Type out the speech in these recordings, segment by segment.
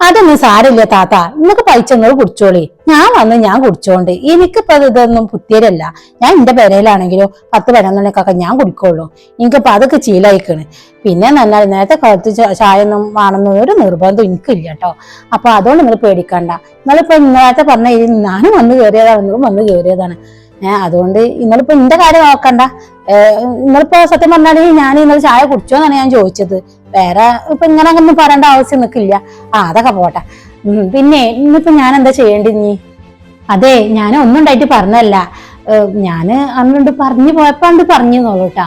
അതൊന്നും സാരമില്ല താത്ത. നിങ്ങൾക്ക് പൈച്ചങ്ങൾ കുടിച്ചോളി. ഞാൻ വന്ന് ഞാൻ കുടിച്ചോണ്ട്. എനിക്കിപ്പോ ഇതൊന്നും പുത്തിയരല്ല ഞാൻ എന്റെ പെരയിലാണെങ്കിലും പത്ത് പതിനൊന്നരക്കൊക്കെ ഞാൻ കുടിക്കുള്ളൂ. എനിക്കിപ്പോ അതൊക്കെ ശീലായിക്കണ്. പിന്നെ നല്ല നേരത്തെ കാലത്ത് ചായ ഒന്നും വേണമെന്ന് ഒരു നിർബന്ധം എനിക്കില്ല കേട്ടോ അപ്പൊ അതുകൊണ്ട് നിങ്ങൾ പേടിക്കണ്ട. നിങ്ങളിപ്പോ നേരത്തെ പറഞ്ഞ ഞാനും വന്ന് കയറിയതാണ് നിങ്ങളും വന്ന് കയറിയതാണ് ഏഹ് അതുകൊണ്ട് നിങ്ങളിപ്പോ എന്റെ കാര്യം നോക്കണ്ട. നിങ്ങളിപ്പോ സത്യം പറഞ്ഞാൽ ഞാൻ ഇന്നലെ ചായ കുടിച്ചോന്നാണ് ഞാൻ ചോദിച്ചത്. വേറെ ഇപ്പൊ ഇങ്ങനെ ഒന്നും പറയേണ്ട ആവശ്യം നിൽക്കില്ല ആ അതൊക്കെ പോട്ടെ. പിന്നെ ഇന്നിപ്പോ ഞാൻ എന്താ ചെയ്യേണ്ടി നീ അതെ ഞാൻ ഒന്നും ഉണ്ടായിട്ട് പറഞ്ഞല്ല. ഞാൻ അന്നുണ്ട് പറഞ്ഞു പോയപ്പോ അണ്ട് പറഞ്ഞു നോളൂട്ടാ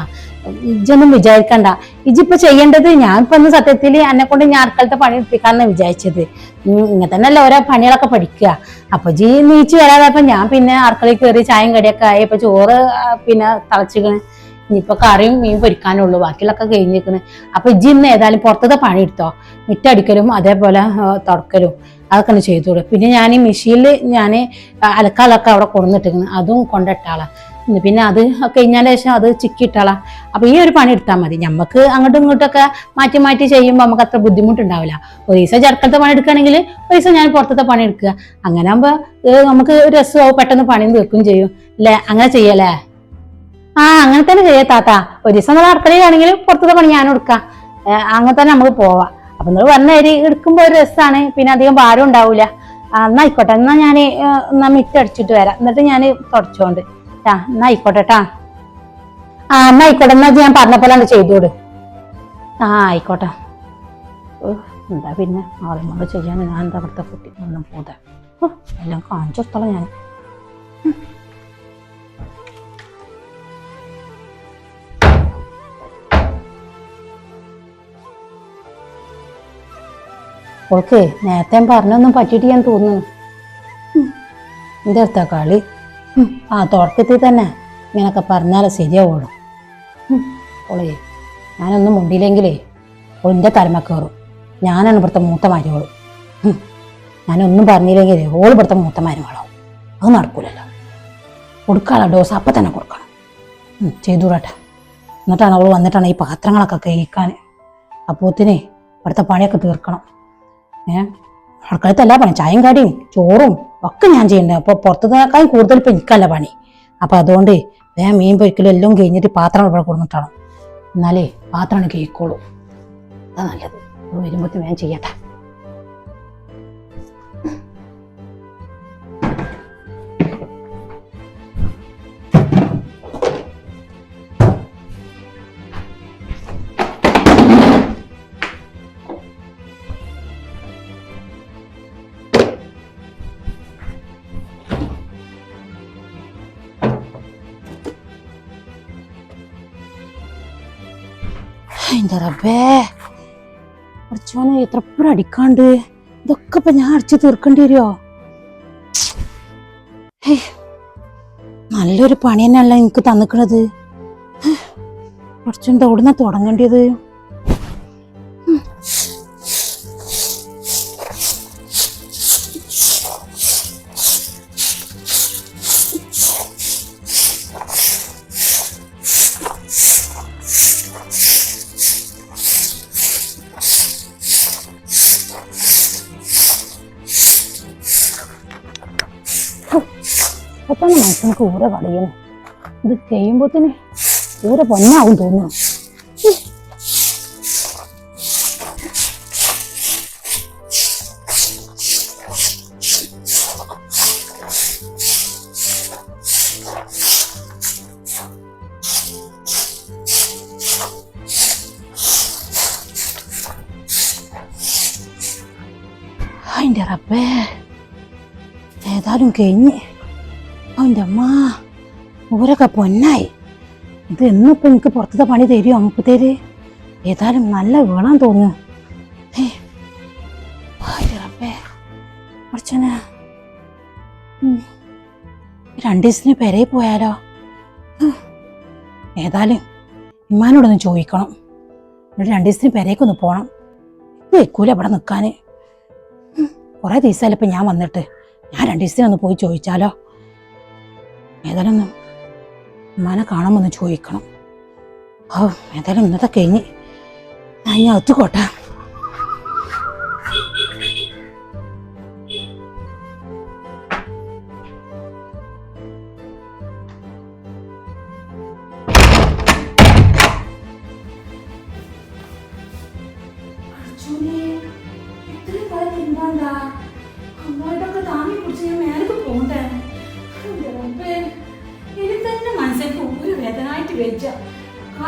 ഇജൊന്നും വിചാരിക്കണ്ട. ഇജിപ്പോ ചെയ്യേണ്ടത് ഞാൻ ഇപ്പൊ സത്യത്തിൽ എന്നെ കൊണ്ട് ഞാൻ അടുക്കളത്തെ പണി എടുപ്പിക്കാന്ന് വിചാരിച്ചത്. ഇങ്ങനെ തന്നെയല്ല ഓരോ പണികളൊക്കെ പഠിക്കുക. അപ്പൊ ജി നീച്ച് വരാതപ്പോ ഞാൻ പിന്നെ അടുക്കളയിൽ കയറി ചായം കടിയൊക്കെ ആയി ഇപ്പൊ ചോറ് പിന്നെ തളച്ചിക്കണ്. ഇനിയിപ്പൊ കറിയും മീൻ പൊരിക്കാനുള്ളൂ ബാക്കിയുള്ളൊക്കെ കഴിഞ്ഞിരിക്കണ്. അപ്പൊ ഇജ്ജി ഇന്ന് ഏതായാലും പുറത്തത്തെ പണി എടുത്തോ? മിറ്റടിക്കലും അതേപോലെ തുടക്കലും അതൊക്കെ ചെയ്തോളൂ പിന്നെ ഞാൻ ഈ മെഷീനിൽ ഞാൻ അലക്കാലൊക്കെ അവിടെ കൊണ്ടുവന്നിട്ടിരിക്കുന്നു അതും കൊണ്ടിട്ടാളാ ഇന്ന് പിന്നെ അത് കഴിഞ്ഞാൽ ശേഷം അത് ചിക്കിയിട്ടാളാ. അപ്പൊ ഈ ഒരു പണി എടുത്താൽ മതി. നമുക്ക് അങ്ങോട്ടും ഇങ്ങോട്ടൊക്കെ മാറ്റി മാറ്റി ചെയ്യുമ്പോൾ നമുക്ക് അത്ര ബുദ്ധിമുട്ടുണ്ടാവില്ല. ഒരു ദിവസം ചെറുക്കത്തെ പണി എടുക്കുകയാണെങ്കിൽ ഒരു ദിവസം ഞാൻ പുറത്തത്തെ പണി എടുക്കുക. അങ്ങനെ ആകുമ്പോൾ നമുക്ക് രസമാവും പെട്ടെന്ന് പണി തീർക്കും ചെയ്യും. അല്ലേ അങ്ങനെ ചെയ്യല്ലേ? ആ അങ്ങനെ തന്നെ ചെയ്യാം താത്ത. ഒരു ദിവസം നമ്മൾ അടുക്കളയിലാണെങ്കിൽ പുറത്തത്തെ പണി ഞാൻ എടുക്കാം. അങ്ങനെ തന്നെ നമുക്ക് പോവാം. അപ്പൊ നിങ്ങൾ പറഞ്ഞ അരി എടുക്കുമ്പോൾ ഒരു രസമാണ് പിന്നെ അധികം ഭാരം ഉണ്ടാവില്ല എന്നായിക്കോട്ടെ എന്നാ ആയിക്കോട്ടെ. എന്നാ ഞാൻ എന്നാ മിറ്റടിച്ചിട്ട് വരാം. എന്നിട്ട് ഞാൻ തുടച്ചോണ്ട്. ആ എന്നാ ആയിക്കോട്ടെ ട്ടാ. ആ എന്നാ ആയിക്കോട്ടെ. എന്നാ ഞാൻ പറഞ്ഞ പോലെ ചെയ്തോട്. ആ ആയിക്കോട്ടെ. എന്താ പിന്നെ? ആളുകൊണ്ട് ചെയ്യാൻ ഞാൻ എന്താ അവിടുത്തെ കുട്ടി? ഒന്നും പോതെ എല്ലാം കാണിച്ചോളാം ഞാൻ. ഓക്കെ നേരത്തെ പറഞ്ഞൊന്നും പറ്റിയിട്ട് ഞാൻ തോന്നുന്നു. എന്താ കളി. ആ തുടക്കത്തിൽ തന്നെ ഇങ്ങനൊക്കെ പറഞ്ഞാലേ ശരിയാവുള്ളൂ. ഓളേ ഞാനൊന്നും മുണ്ടിയില്ലെങ്കിലേ ഓളിന്റെ തലമ കയറും ഞാനാണ് ഇവിടുത്തെ മൂത്ത മരുമോൾ ഉം. ഞാനൊന്നും പറഞ്ഞില്ലെങ്കിലേ ഓൾ ഇവിടുത്തെ മൂത്ത അത് നടക്കൂലല്ലോ. കൊടുക്കാനുള്ള ഡോസ് അപ്പം തന്നെ കൊടുക്കണം. ചെയ്തുകൂടട്ടെ. എന്നിട്ടാണ് അവൾ വന്നിട്ടാണ് ഈ പാത്രങ്ങളൊക്കെ കഴിക്കാൻ അപ്പോത്തിനെ ഇവിടുത്തെ പണിയൊക്കെ തീർക്കണം. ഏ? അടുക്കളത്തെ എല്ലാ പണി. ചായയും കടിയും ചോറും ഒക്കെ ഞാൻ ചെയ്യണ്ടേ അപ്പോൾ പുറത്തുനിന്നേക്കാളും കൂടുതൽ ഇപ്പൊ എനിക്കല്ല പണി. അപ്പോൾ അതുകൊണ്ട് വേഗം മീൻ പൊരിക്കലും എല്ലാം കഴിഞ്ഞിട്ട് പാത്രം ഇവിടെ കൊടുത്തിട്ടാണ് എന്നാലേ പാത്രമാണ് കേൾക്കോളൂ അതാ നല്ലത്. വരുമ്പോഴത്തേക്കും വേഗം ചെയ്യട്ടെ. എന്റെ റബ്ബേ? അടിച്ചോനെ എത്ര പൂരം അടിക്കാണ്ട്? ഇതൊക്കെ ഇപ്പൊ ഞാൻ അടിച്ചു തീർക്കേണ്ടി വരുമോ നല്ലൊരു പണി തന്നെയല്ല എനിക്ക് തന്നിക്കണത് കുറച്ചും എവിടുന്ന തുടങ്ങേണ്ടത് അതാണ് മനസ്സിന് ഊര കളയുന്നു ഇത് കഴിയുമ്പോത്തിന് ഊര പൊന്നാവും തോന്നുന്നു. അതിന്റെ റബ്ബേ. ഏതായാലും കഴിഞ്ഞ്. അവന്റെ അമ്മ ഊരൊക്കെ പൊന്നായി. ഇത് എന്നിപ്പോൾ എനിക്ക് പുറത്തത്തെ പണി തരുമോ അമ്മപ്പത്തേര്? ഏതായാലും നല്ല വീണാൻ തോന്നുന്നു. പടച്ചോനെ. രണ്ട് ദിവസത്തിന് പെരയിൽ പോയാലോ. ഏതായാലും ഇമ്മാനോടൊന്ന് ചോദിക്കണം. എന്നിട്ട് രണ്ട് ദിവസത്തിന് പെരേക്കൊന്ന് പോകണം ഇത് വെക്കൂല ഇവിടെ നിൽക്കാൻ കുറേ ദിവസമല്ല ഇപ്പം ഞാൻ വന്നിട്ട്. ഞാൻ രണ്ട് ദിവസത്തിനൊന്ന് പോയി ചോദിച്ചാലോ? ഏതായാലും മന ഉമ്മാനെ കാണുമ്പോൾ ചോദിക്കണം. ഓ ഏതായാലും ഇന്നത്തെ കഴിഞ്ഞ്. ഞാൻ ഇനി അകത്തുകോട്ടെ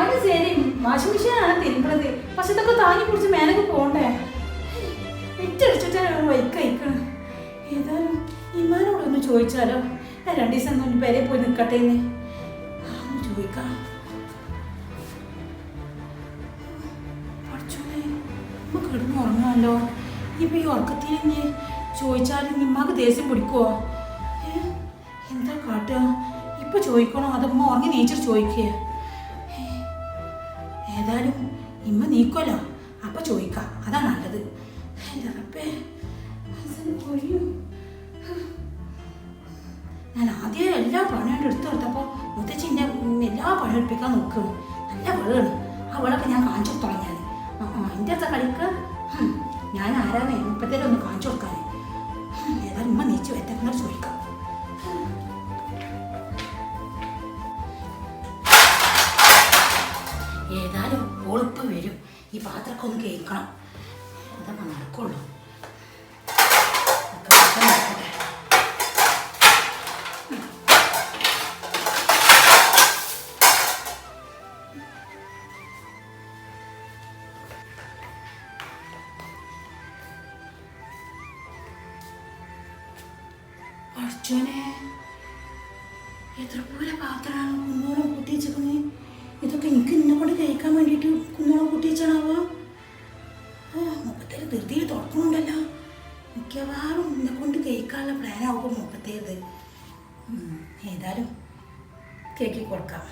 കാര്യം ശരി. വാഷിംഗ് മെഷീനാണ് തിരുമ്പണത്. പക്ഷെ ഇതൊക്കെ താങ്ങി പിടിച്ച് മേലേക്ക് പോകണ്ടേ? ഇറ്റടിച്ചിട്ടാണ് വൈക്കയക്കണം ഏതായാലും ഇമാനോടൊന്ന് ചോദിച്ചാലോ? ഞാൻ രണ്ടു ദിവസം ഒന്ന് പേരെ പോയി നിൽക്കട്ടെ എന്ന്. ചോദിക്കാം. പഠിച്ചോനെ അമ്മ കിടന്ന് ഉറങ്ങാമല്ലോ ഇപ്പൊ ഈ ഉറക്കത്തിൽ ഇനി ചോദിച്ചാൽ നിമ്മക്ക് ദേഷ്യം പിടിക്കുവോ? എന്താ കാട്ടുക? ഇപ്പൊ ചോദിക്കണോ? അതമ്മ ഉറങ്ങി നേച്ചർ ചോദിക്കുക ഏതായാലും ഇമ്മ നീക്കുമല്ലോ അപ്പൊ ചോദിക്കാം. അതാ നല്ലത്. ഞാൻ ആദ്യം എല്ലാ പണിയും എടുത്തു കൊടുത്തപ്പോൾ മുത്തച്ഛന്റെ എല്ലാ പണി എടുപ്പിക്കാൻ നോക്കുകയാണ് നല്ല വെള്ളമാണ് ആ വെള്ളമൊക്കെ ഞാൻ കാണിച്ചു കൊടുത്തോളാം ഞാൻ. എന്റെ അടുത്ത കളിക്ക്? ഞാൻ ആരാന്ന് ഇപ്പത്തേലും ഒന്ന് കാണിച്ചു കൊടുക്കാൻ ഏതായാലും ഉമ്മ നീച്ചു എത്തങ്ങൾ ചോദിക്കാം. വരും. ഈ പാത്രമൊക്കെ ഒന്ന് കേൾക്കണം. അതൊക്കെ നടക്കുള്ളൂ. അർജുനെ എത്ര പോലെ പാത്രമാണ് കുന്നോളം കൂട്ടിച്ചേക്കുന്നത് ഇതൊക്കെ എനിക്ക് കഴിക്കാൻ വേണ്ടിയിട്ട് കുന്നോളം കൂട്ടിച്ചാണാവോ ഓ മുപ്പത്തേര് ധൃതിയിൽ തുറക്കുന്നുണ്ടല്ലോ. മിക്കവാറും എന്നെ കൊണ്ട് കഴിക്കാനുള്ള പ്ലാനാവും മുപ്പത്തേത് ഏതായാലും കേക്കി കൊടുക്കാം.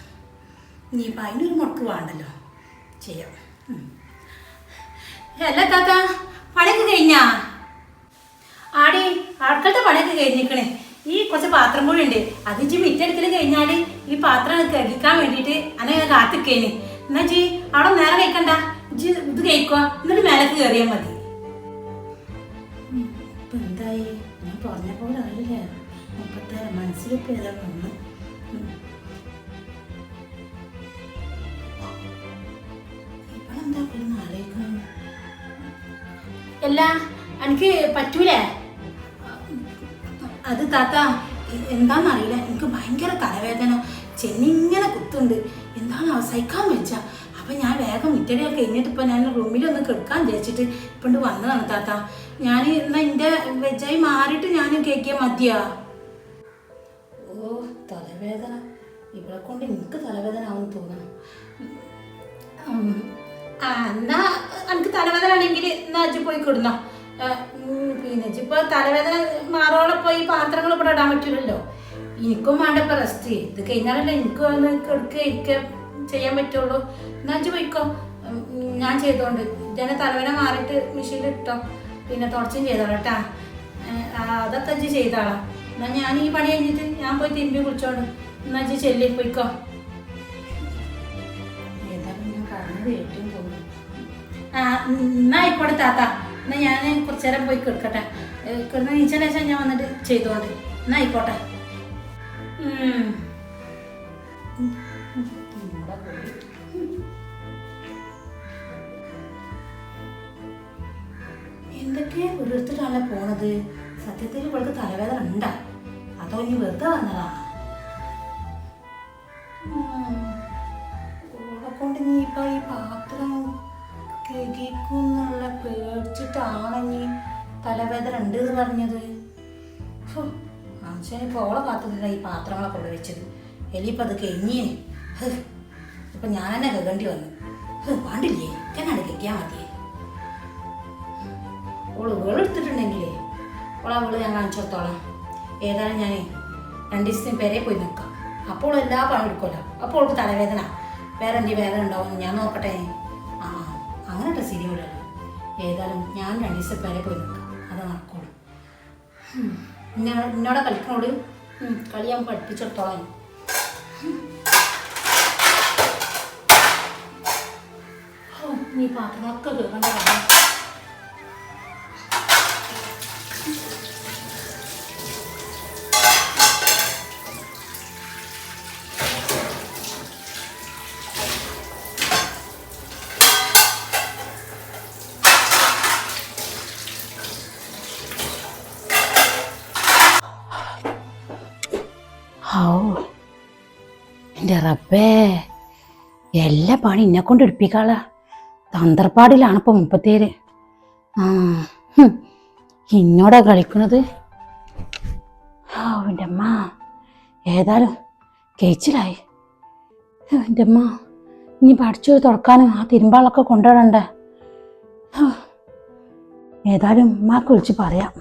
ഇനിയിപ്പോൾ അതിനൊരു മുടക്ക് വേണ്ടല്ലോ. ചെയ്യാം. അല്ല താത്ത പണിയൊക്കെ കഴിഞ്ഞാ? ആടി ആൾക്കാരുടെ പണിയൊക്കെ കഴിഞ്ഞിരിക്കണേ. ഈ കുറച്ച് പാത്രം കൂടി ഉണ്ട് അത് ഇജ്ജ് മിറ്റെടുക്കൽ കഴിഞ്ഞാൽ ഈ പാത്രം കഴിക്കാൻ വേണ്ടിയിട്ട് അങ്ങനെ കാത്തിക്കേന്. എന്നാ ജി അവിടെ നേരെ കഴിക്കണ്ട ജി ഇത് കഴിക്കുക എന്നിട്ട് മേലേക്ക് കയറിയാൽ മതി. ഇപ്പൊ എന്തായി? ഞാൻ പറഞ്ഞ പോലെ ആയില്ലേ? മുപ്പത്തേഴ് മനസ്സിലിപ്പോ ഏതാ വന്നു. ഇവളെന്താ ആലോചിക്കുന്നത് അല്ല എനിക്ക് പറ്റൂലേ? അത് താത്ത എ- എന്താന്നറിയില്ല. എനിക്ക് ഭയങ്കര തലവേദന. ചെന്നിങ്ങനെ കുത്തുണ്ട് എന്താണ് അവസാനിക്കാൻ വെച്ച അപ്പൊ ഞാൻ വേഗം ഇറ്റടിയൊക്കെ കഴിഞ്ഞിട്ട് ഇപ്പൊ ഞാൻ റൂമിൽ ഒന്ന് കിടക്കാൻ വിചാരിച്ചിട്ട് ഇപ്പം വന്നതാണ് താത്ത. ഞാൻ എന്നാ എന്റെ വെജായി മാറിയിട്ട് ഞാൻ കേക്കിയ മതിയാ? ഓ തലവേദന. ഇവിടെ കൊണ്ട് എനിക്ക് തലവേദന ആവും തോന്നണം. ആ എന്നാ എനിക്ക് തലവേദന ആണെങ്കിൽ എന്നാ അജി പോയി കിടന്നോ. പിന്നെ ഇപ്പൊ തലവേദന മാറോളം പോയി പാത്രങ്ങൾ ഇവിടെ ഇടാൻ പറ്റില്ലല്ലോ എനിക്കും വേണ്ട ഇപ്പൊ റെസ്റ്റ് ഇത് കഴിഞ്ഞാലല്ലേ എനിക്ക് ഒന്ന് എടുക്കുക ഇരിക്കുക ചെയ്യാൻ പറ്റുള്ളൂ. എന്നാ അജ്ജി പോയിക്കോ. ഞാൻ ചെയ്തോണ്ട്. ഞാൻ തലവേന മാറിയിട്ട് മെഷീനിൽ ഇട്ടോ. പിന്നെ തുടച്ചും ചെയ്തോളാം കേട്ടാ അതൊക്കെ അജ്ജി ചെയ്താളാം. എന്നാ ഞാൻ ഈ പണി കഴിഞ്ഞിട്ട് ഞാൻ പോയി തിരുമ്പി കുളിച്ചോണ്ട് എന്നാ അജ്ജി ചെല്ലി പോയിക്കോ. ആ എന്നാ ആയിക്കോട്ടെ താത്ത. എന്നാ ഞാൻ കുറച്ചു നേരം പോയി കിടക്കട്ടെ. കിടന്ന് നീച്ചതിന് ശേഷം ഞാൻ വന്നിട്ട് ചെയ്തോണ്ട്. എന്നാ ആയിക്കോട്ടെ. എന്തൊക്കെയാ വെറുത്തിട്ടാണല്ലോ പോണത്. സത്യത്തിൽ ഇവൾക്ക് തലവേദന ഉണ്ടാ. അതോ ഇനി വെറുതെ വന്നതാ? കൊണ്ട് നീ ഇപ്പൊ ഈ പാത്രം കഴുകിക്കുന്നുള്ള പേടിച്ചിട്ടാണ് നീ തലവേദന ഉണ്ട് എന്ന് പറഞ്ഞത് ആശാൻ ഇപ്പോൾ ഓളെ കാത്തുനിന്ന ഈ പാത്രങ്ങളൊക്കെ ഇവിടെ വെച്ചത്. എലിയിപ്പോൾ അത് കഴിഞ്ഞേ ഇപ്പം ഞാൻ തന്നെ കേൾക്കേണ്ടി വന്നു. വേണ്ടില്ലേ? ഞാനാണ് കഴിക്കാൻ മതിയേ. ഓൾ വേളെടുത്തിട്ടുണ്ടെങ്കിലേ ഓളാ വേൾ ഞാൻ കാണിച്ചോളാം ഏതായാലും ഞാൻ രണ്ട് ദിവസത്തിന് പേരെ പോയി നിൽക്കാം അപ്പോൾ എല്ലാ പണം എടുക്കുമല്ലോ. അപ്പോൾ ഓൾക്ക് തലവേദന. വേറെ എന്റെ വേദന ഉണ്ടാവും ഞാൻ നോക്കട്ടെ. ആ അങ്ങനത്തെ ശരിയല്ലല്ലോ ഏതായാലും ഞാൻ രണ്ട് ദിവസം പേരെ പോയി നിൽക്കാം അത് നടക്കുള്ളൂ. എന്നോടെ കളിക്കണോട്? കളി ഞാൻ പഠിപ്പിച്ചെടുത്തോളാം. നീ പാത്രങ്ങളൊക്കെ കേൾക്കണ്ട എന്റെ റബ്ബേ എല്ലാ പണി എന്നെ കൊണ്ട് എടുപ്പിക്കാള. തന്ത്രപ്പാടിലാണ് ഇപ്പൊ മുപ്പത്തേര് ആ. ഇന്നോടാ കളിക്കുന്നത് ആ എന്റെ അമ്മ ഏതായാലും കേച്ചിലായി എന്റെ അമ്മ ഇനി പഠിച്ചു തുറക്കാനും ആ തിരുമ്പാളൊക്കെ കൊണ്ടുവരണ്ടേ. ഏതായാലും ഉമ്മാക്ക് വിളിച്ച് പറയാം.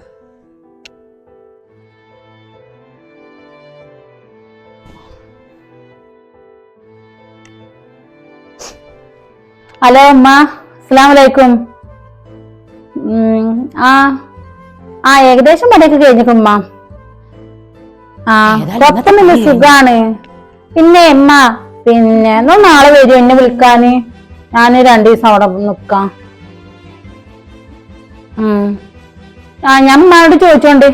ഹലോ അമ്മ അസ്സാം വലൈക്കും ആ ആ ഏകദേശം പണിയൊക്കെ കഴിഞ്ഞിട്ടുമ്മ ആ ഇന്നത്തെ സുഖാണ്. പിന്നെ അമ്മ പിന്നെ എന്നാ നാളെ വരും എന്നെ വിളിക്കാന്. ഞാൻ രണ്ടു ദിവസം അവിടെ നിക്കാം. ആ ഞാൻ അമ്മയോട് ചോദിച്ചോണ്ട്.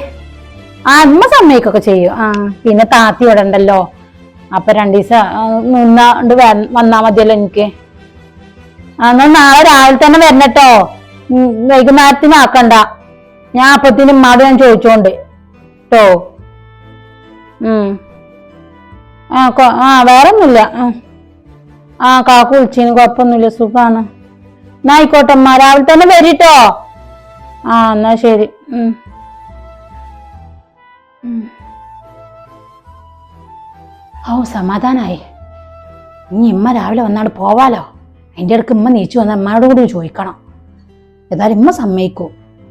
ആ അമ്മ സമ്മതിക്കൊക്കെ ചെയ്യും. ആ പിന്നെ താത്തി ഇവിടെ ഉണ്ടല്ലോ. അപ്പൊ രണ്ടു ദിവസം നിന്നാണ്ട് വന്നാ മതിയല്ലോ എനിക്ക്. എന്നാ നാളെ രാവിലെ തന്നെ വരണട്ടോ. വൈകുന്നേരത്തിന് ആക്കണ്ട. ഞാൻ അപ്പത്തിന് ഉമ്മാട് ഞാൻ ചോദിച്ചോണ്ട്. കേട്ടോ ഉം. ആ ആ വേറെ ആ. കാക്കു വിളിച്ചിന്. കുഴപ്പമൊന്നുമില്ല. സുഖാണ്. എന്നാ ആയിക്കോട്ടെ അമ്മ രാവിലെ തന്നെ വരിട്ടോ. ആ എന്നാ ശരി. ഉം. ഓ സമാധാനായി. ഇനി ഇമ്മ രാവിലെ വന്നാണ് പോവാലോ? അതിന്റെ ഇടയ്ക്ക് ഇമ്മ നീച്ചു വന്ന അമ്മയോട് കൂടി ചോദിക്കണം. ഏതായാലും ഇമ്മ സമ്മതിക്കൂ.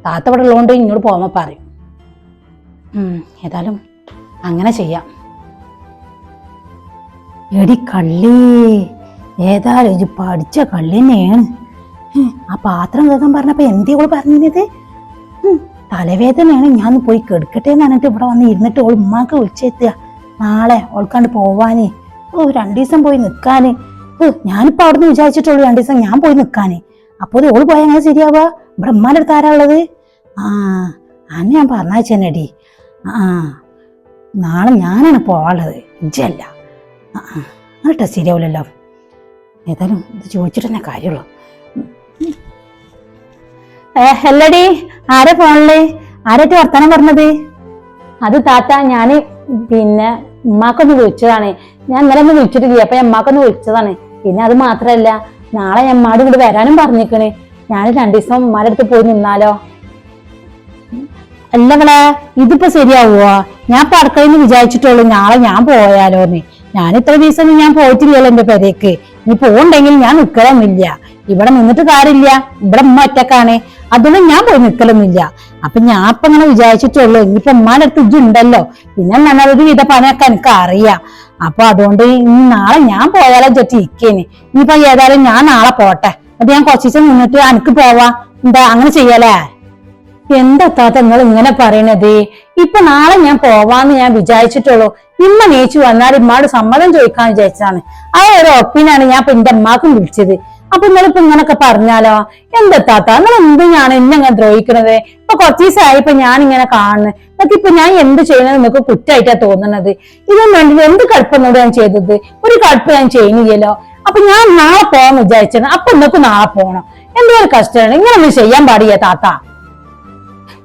താത്ത ഇവിടെ ഉള്ളതുകൊണ്ട് ഇങ്ങോട്ട് പോകാൻ പറയും. ഏതായാലും അങ്ങനെ ചെയ്യാം. എടി കള്ളി ഏതായാലും ഇത് പഠിച്ച കള്ളി തന്നെയാണ്. ആ പാത്രം കേൾക്കാൻ പറഞ്ഞപ്പോൾ എന്തേ ഓൾ പറഞ്ഞത്? തലവേദനയാണ്. ഞാൻ പോയി കെടുക്കട്ടെ എന്ന് പറഞ്ഞിട്ട് ഇവിടെ വന്ന് ഇരുന്നിട്ട് ഓൾ ഉമ്മാക്ക് വിളിച്ചെത്തുക. നാളെ ഓൾക്കാണ്ട് പോവാന്. ഓ രണ്ടു ദിവസം പോയി ഹ്, ഞാനിപ്പോ അവിടുന്ന് വിചാരിച്ചിട്ടുള്ളൂ രണ്ടു ദിവസം ഞാൻ പോയി നിക്കാന്. അപ്പോൾ ഓൾ പോയാൽ എങ്ങനെ ശരിയാവുക? ഇവിടെ ഉമ്മാന്റെ ആരാ ഉള്ളത് ആ അന്നെ ഞാൻ പറഞ്ഞയച്ചെന്നടി ആ നാളെ ഞാനാണ് പോവാനുള്ളത്. ഇജ്ജല്ല. ആ എന്നിട്ടാ ശരിയാവില്ലല്ലോ ഏതായാലും ഇത് ചോദിച്ചിട്ട് തന്നെ കാര്യമുള്ളൂ. ഹെല്ലടി ആരാ ഫോണിൽ? ആരായിട്ട് വർത്താനം പറഞ്ഞത്? അത് താത്ത ഞാൻ പിന്നെ ഉമ്മാക്കൊന്ന് വിളിച്ചതാണ്. ഞാൻ ഇന്നലെ ഒന്ന് വിളിച്ചിട്ടില്ല അപ്പൊ ഉമ്മാക്കൊന്ന് വിളിച്ചതാണ്. പിന്നെ അത് മാത്രല്ല നാളെ അമ്മാട് ഇവിടെ വരാനും പറഞ്ഞിക്കണ്. ഞാൻ രണ്ടു ദിവസം ഉമ്മാടെ അടുത്ത് പോയി നിന്നാലോ? അല്ലങ്ങളെ ഇതിപ്പോ ശരിയാവുമോ ഞാൻ പടക്കളെന്ന് വിചാരിച്ചിട്ടുള്ളു നാളെ ഞാൻ പോയാലോന്ന്. ഞാൻ ഇത്ര ദിവസം ഞാൻ പോയിട്ടില്ലല്ലോ എന്റെ പെരേക്ക്. നീ പോകണ്ടെങ്കിൽ ഞാൻ നിക്കലൊന്നുമില്ല. ഇവിടെ നിന്നിട്ട് കാര്യമില്ല. ഇവിടെ ഉമ്മ ഒറ്റക്കാണ്. അതുകൊണ്ട് ഞാൻ പോയി നിൽക്കലൊന്നുമില്ല അപ്പൊ ഞാൻ ഇപ്പൊ ഇങ്ങനെ വിചാരിച്ചിട്ടുള്ളൂ ഇനിയിപ്പൊ ഉമ്മാന്റെ അടുത്ത് ഇജ്ജ് ഉണ്ടല്ലോ. പിന്നെ നല്ലൊരു വിധ പണിയൊക്കെ എനിക്ക് അറിയാം. അപ്പൊ അതുകൊണ്ട് നാളെ ഞാൻ പോയാലോ ചേട്ടി ഇരിക്കേന്. ഇനിയിപ്പൊ ഏതായാലും ഞാൻ നാളെ പോട്ടെ. അത് ഞാൻ കുറച്ച് ദിവസം നിന്നിട്ട് എനിക്ക് പോവാ. എന്താ അങ്ങനെ ചെയ്യാലേ? എന്താ താത്ത നിങ്ങൾ ഇങ്ങനെ പറയണത്? ഇപ്പൊ നാളെ ഞാൻ പോവാന്ന് ഞാൻ വിചാരിച്ചിട്ടുള്ളൂ. ഇമ്മ നീച്ചു വന്നാൽ ഇമ്മാട് സമ്മതം ചോദിക്കാൻ വിചാരിച്ചതാണ്. ആ ഒരു ഒപ്പിനാണ് ഞാൻ ഇപ്പൊ എന്റെ അമ്മാക്കും വിളിച്ചത്. അപ്പൊ നിങ്ങളിപ്പോ ഇങ്ങനൊക്കെ പറഞ്ഞാലോ? എന്താ താത്ത? നിങ്ങൾ എന്തിനാണ് എന്നെ അങ്ങനെ ദ്രോഹിക്കണത്? ഇപ്പൊ കുറച്ച് ദിവസമായി ഇപ്പൊ ഞാൻ ഇങ്ങനെ കാണുന്നത് അതൊക്കെ ഇപ്പൊ ഞാൻ എന്ത് ചെയ്യണത് നിങ്ങൾക്ക് കുറ്റായിട്ടാ തോന്നുന്നത്? ഇതിന് വേണ്ടി എന്ത് കടുപ്പൊന്നോട് ഞാൻ ചെയ്തത്? ഒരു കടുപ്പ് ഞാൻ ചെയ്യുന്നില്ലല്ലോ. അപ്പൊ ഞാൻ നാളെ പോകാൻ വിചാരിച്ചത് അപ്പൊ നിങ്ങൾക്ക് നാളെ പോകണം എന്തോ ഒരു കഷ്ടമാണ്. ഇങ്ങനെ ഒന്നും ചെയ്യാൻ പാടില്ല താത്ത.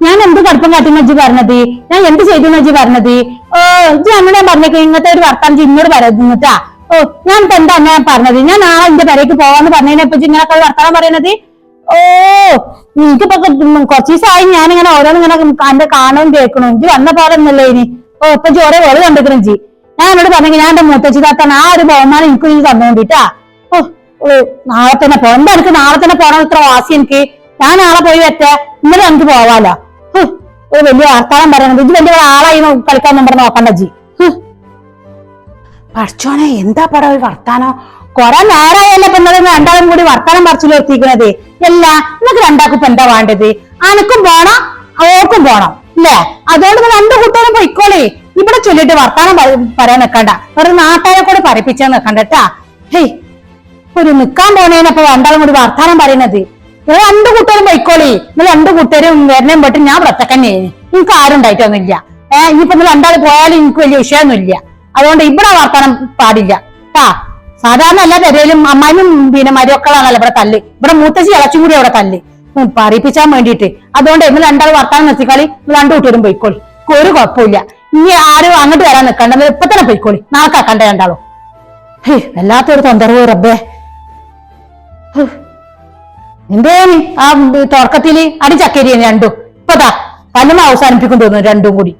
ഞാൻ എന്ത് കടുപ്പം കാട്ടി നജ്ജി പറഞ്ഞത്? ഞാൻ എന്ത് ചെയ്തു നജ്ജി പറഞ്ഞത്? ഓ ഇജ്ജ് അങ്ങനെ പറഞ്ഞേക്ക്. ഇങ്ങനത്തെ ഒരു വർത്താനം ഇന്നോട് പറയുന്നിട്ടാ ഓ ഞാൻ ഇപ്പൊ എന്താ ഞാൻ പറഞ്ഞത്? ഞാൻ നാളെ എന്റെ പെരേക്ക് പോവാന്ന് പറഞ്ഞതിനെപ്പോ ഇങ്ങനൊക്കെ ഒരു വർത്താനം പറയണത്? ഓ എനിക്കിപ്പോ കുറച്ച് ദിവസമായി ഞാനിങ്ങനെ ഓരോന്നിങ്ങനെ എന്റെ കാണും കേൾക്കണു. എനിക്ക് വന്ന പോലെ ഒന്നല്ലേ ഇനി. ഓ ഇപ്പൊ വേറെ വെളി കണ്ടിക്കണം ജി. ഞാൻ എന്നോട് പറഞ്ഞെങ്കിൽ ഞാൻ എന്റെ മൂത്തച്ചി താത്താണ് ആ ഒരു ബഹുമാനം എനിക്ക് നീ തന്നോണ്ടിട്ടാ. ഓ ഓ, നാളെ തന്നെ പോകാം എന്താ എനിക്ക് നാളെ തന്നെ പോകണം ഇത്ര വാസി എനിക്ക്? ഞാൻ നാളെ പോയി വെറ്റേ ഇന്നലെ എനിക്ക് പോവാലോ. ഓ വലിയ വർത്താനം പറയണത്. ഇത് വലിയ ആളായി കളിക്കാൻ നമ്പർ നോക്കണ്ട ജി. പഠിച്ചോനെ എന്താ പടം ഒരു വർത്താനം? കൊറേ ഇപ്പൊ ഇന്നലെ രണ്ടാളും കൂടി വർത്താനം പറിച്ചു നിർത്തിക്കണത് അല്ല നിനക്ക് രണ്ടാക്കും എന്താ വേണ്ടത്? അനക്കും പോണം ഓർക്കും പോണം അല്ലേ അതുകൊണ്ട് രണ്ടു കുട്ടികളും പൊയ്ക്കോളേ. ഇവിടെ ചൊല്ലിട്ട് വർത്താനം പറയാൻ നിക്കണ്ട. ഒരു നാട്ടുകാരെ കൂടെ പറയിപ്പിച്ചാൽ നിക്കണ്ട കേട്ടാ ഹേയ് ഒരു നിക്കാൻ പോണേനപ്പൊ രണ്ടാളും കൂടി വർത്താനം പറയണത്. നിങ്ങൾ രണ്ടു കൂട്ടരും പൊയ്ക്കോളി. നിങ്ങൾ രണ്ടു കൂട്ടരും വരണേം പോയിട്ട് ഞാൻ വൃത്തക്കന്നെ എനിക്ക് ആരും ഉണ്ടായിട്ടൊന്നുമില്ല. ഏഹ് ഇനിയിപ്പൊ നിങ്ങൾ രണ്ടാൾ പോയാലും എനിക്ക് വലിയ വിഷയമൊന്നുമില്ല. അതുകൊണ്ട് ഇവിടെ വർത്താനം പാടില്ല. ട്ടാ. സാധാരണ എല്ലാ പെരയിലും അമ്മാനും പിന്നെ മരുമക്കളാണല്ലോ ഇവിടെ തല്ല്. ഇവിടെ മൂത്തശ്ശി ഇളച്ചും കൂടി അവിടെ തല്ല്. പറയിപ്പിച്ചാൻ വേണ്ടിയിട്ട്. അതുകൊണ്ട് ഇന്ന് രണ്ടാൾ വർത്താനം നിർത്തിക്കളി. രണ്ടു കൂട്ടരും പോയിക്കോളി. ഒരു കുഴപ്പമില്ല ഇനി ആരും അങ്ങോട്ട് വരാൻ നിൽക്കണ്ട. ഇപ്പൊ തന്നെ പോയിക്കോളി. നാളെ കാക്കണ്ട രണ്ടാളോ. ഹേ വല്ലാത്തൊരു തൊന്തരവ് റബ്ബേ. എന്തേനി ആ തുടക്കത്തിൽ അടിച്ചക്കേരി രണ്ടും. ഇപ്പതാ. പല്ലും അവസാനിപ്പിക്കും തോന്നുന്നു രണ്ടും കൂടി.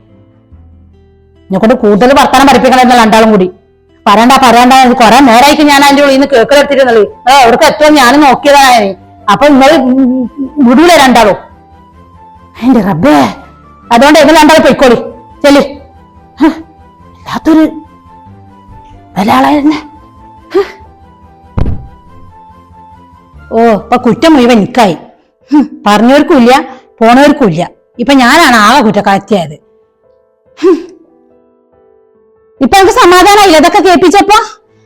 എന്നെ കൊണ്ട് കൂടുതൽ വർത്തമാനം പഠിപ്പിക്കണം എന്നുള്ള രണ്ടാളും കൂടി. പറയണ്ട പറയണ്ട കൊറേ നേരമായിട്ട് ഞാൻ അതിന്റെ ഉള്ളിൽ നിന്ന് ഏഹ് അവിടുത്തെ എത്ര ഞാൻ നോക്കിയതാണ് അപ്പൊ നിങ്ങൾ വിടൂല രണ്ടാളും. എന്റെ റബ്ബേ അതുകൊണ്ട് ഇവർ രണ്ടാളും പൊയ്ക്കോളി. ചെല്ലി. അതൊരു വല്ലാത്തൊരു ഒരാളെ ഓ ഇപ്പൊ കുറ്റം മുഴുവൻ എനിക്കായി. പറഞ്ഞവർക്കും ഇല്ല പോണവർക്കും ഇല്ല. ഇപ്പൊ ഞാനാണ് ആകെ കുറ്റക്കാഴ്ചയായത് ഹും. ഇപ്പൊ എനിക്ക് സമാധാനമായില്ല ഇതൊക്കെ കേൾപ്പിച്ചപ്പോ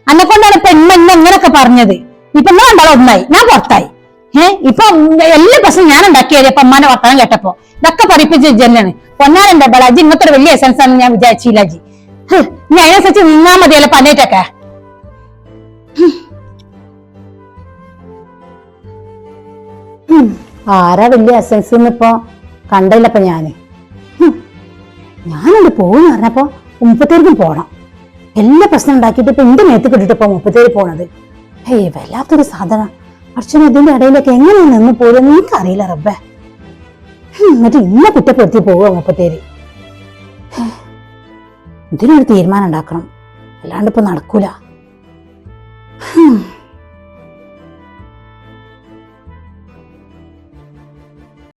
അന്നെ കൊണ്ടാണ് ഇപ്പൊ എന്നെ ഇങ്ങനൊക്കെ പറഞ്ഞത്. ഇപ്പൊ നിങ്ങൾ രണ്ടാളും ഒന്നായി. ഞാൻ പുറത്തായി. ഏ? ഇപ്പൊ എല്ലാ പ്രശ്നം ഞാൻ ഉണ്ടാക്കിയത് അപ്പൊ അമ്മാനെ വർത്തമാനം കേട്ടപ്പോ. ഇതൊക്കെ പഠിപ്പിച്ച് ജന്നാണ് പൊന്നാരന്റെ അജി ഇങ്ങനത്തെ ഒരു വലിയ എസൻസ് ആണെന്ന് ഞാൻ വിചാരിച്ചില്ല ജി ഹ്, ഇനി അതിനനുസരിച്ച് നിന്നാ മതിയല്ലോ പന്നേറ്റൊക്കെ ഉം. ആരാ വലിയ എസൻസ് ഇപ്പൊ കണ്ടില്ലപ്പോ ഞാൻ? ഞാനിവിടെ പോകുന്നു പറഞ്ഞപ്പോ മുപ്പത്തേർക്കും പോണം. എല്ലാ പ്രശ്നം ഉണ്ടാക്കിയിട്ട് ഇപ്പൊ എന്റെ മേത്ത് കിട്ടിട്ട് ഇപ്പൊ മുപ്പത്തേര് പോണത്? ഏയ് വല്ലാത്തൊരു സാധനം. അർച്ചന ഇതിന്റെ ഇടയിലൊക്കെ എങ്ങനെ നിന്ന് പോലും എനിക്കറിയില്ല റബ്ബേ. എന്നിട്ട് ഇന്നെ കുറ്റപ്പെടുത്തി പോവുക മുപ്പത്തേര്. ഇതിനൊരു തീരുമാനം ഉണ്ടാക്കണം. അല്ലാണ്ട് ഇപ്പൊ നടക്കൂല.